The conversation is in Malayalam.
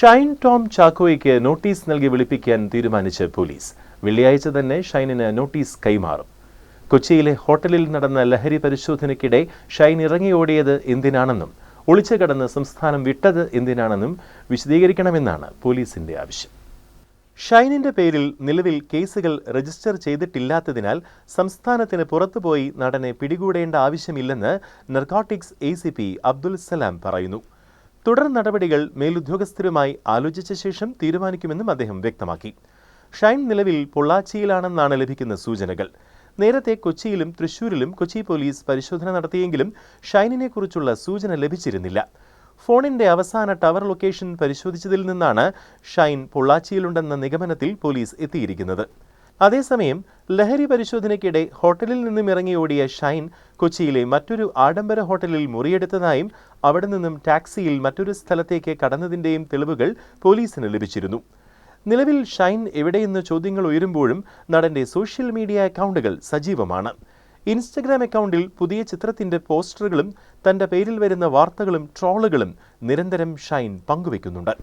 ഷൈൻ ടോം ചാക്കോയ്ക്ക് നോട്ടീസ് നൽകി വിളിപ്പിക്കാൻ തീരുമാനിച്ച് പോലീസ്. വെള്ളിയാഴ്ച തന്നെ ഷൈനിന് നോട്ടീസ് കൈമാറും. കൊച്ചിയിലെ ഹോട്ടലിൽ നടന്ന ലഹരി പരിശോധനയ്ക്കിടെ ഷൈൻ ഇറങ്ങിയോടിയത് എന്തിനാണെന്നും ഒളിച്ചു കടന്ന് സംസ്ഥാനം വിട്ടത് എന്തിനാണെന്നും വിശദീകരിക്കണമെന്നാണ് പോലീസിന്റെ ആവശ്യം. ഷൈനിന്റെ പേരിൽ നിലവിൽ കേസുകൾ രജിസ്റ്റർ ചെയ്തിട്ടില്ലാത്തതിനാൽ സംസ്ഥാനത്തിന് പുറത്തുപോയി നടനെ പിടികൂടേണ്ട ആവശ്യമില്ലെന്ന് നർക്കോട്ടിക്സ് എ അബ്ദുൽ സലാം പറയുന്നു. തുടർ നടപടികൾ മേലുദ്യോഗസ്ഥരുമായി ആലോചിച്ച ശേഷം തീരുമാനിക്കുമെന്നും അദ്ദേഹം വ്യക്തമാക്കി. ഷൈൻ നിലവിൽ പൊള്ളാച്ചിയിലാണെന്നാണ് ലഭിക്കുന്ന സൂചനകൾ. നേരത്തെ കൊച്ചിയിലും തൃശൂരിലും കൊച്ചി പോലീസ് പരിശോധന നടത്തിയെങ്കിലും ഷൈനിനെ കുറിച്ചുള്ള സൂചന ലഭിച്ചിരുന്നില്ല. ഫോണിന്റെ അവസാന ടവർ ലൊക്കേഷൻ പരിശോധിച്ചതിൽ നിന്നാണ് ഷൈൻ പൊള്ളാച്ചിയിലുണ്ടെന്ന നിഗമനത്തിൽ പോലീസ് എത്തിയിരിക്കുന്നത്. അതേസമയം ലഹരി പരിശോധനയ്ക്കിടെ ഹോട്ടലിൽ നിന്നും ഇറങ്ങി ഓടിയ ഷൈൻ കൊച്ചിയിലെ മറ്റൊരു ആഡംബര ഹോട്ടലിൽ മുറിയെടുത്തതായും അവിടെ നിന്നും ടാക്സിയിൽ മറ്റൊരു സ്ഥലത്തേക്ക് കടന്നതിന്റെയും തെളിവുകൾ പോലീസിന് ലഭിച്ചിരുന്നു. നിലവിൽ ഷൈൻ എവിടെയെന്ന് ചോദ്യങ്ങൾ ഉയരുമ്പോഴും നടന്റെ സോഷ്യൽ മീഡിയ അക്കൗണ്ടുകൾ സജീവമാണ്. ഇൻസ്റ്റഗ്രാം അക്കൗണ്ടിൽ പുതിയ ചിത്രത്തിന്റെ പോസ്റ്ററുകളും തന്റെ പേരിൽ വരുന്ന വാർത്തകളും ട്രോളുകളും നിരന്തരം ഷൈൻ പങ്കുവെക്കുന്നുണ്ട്.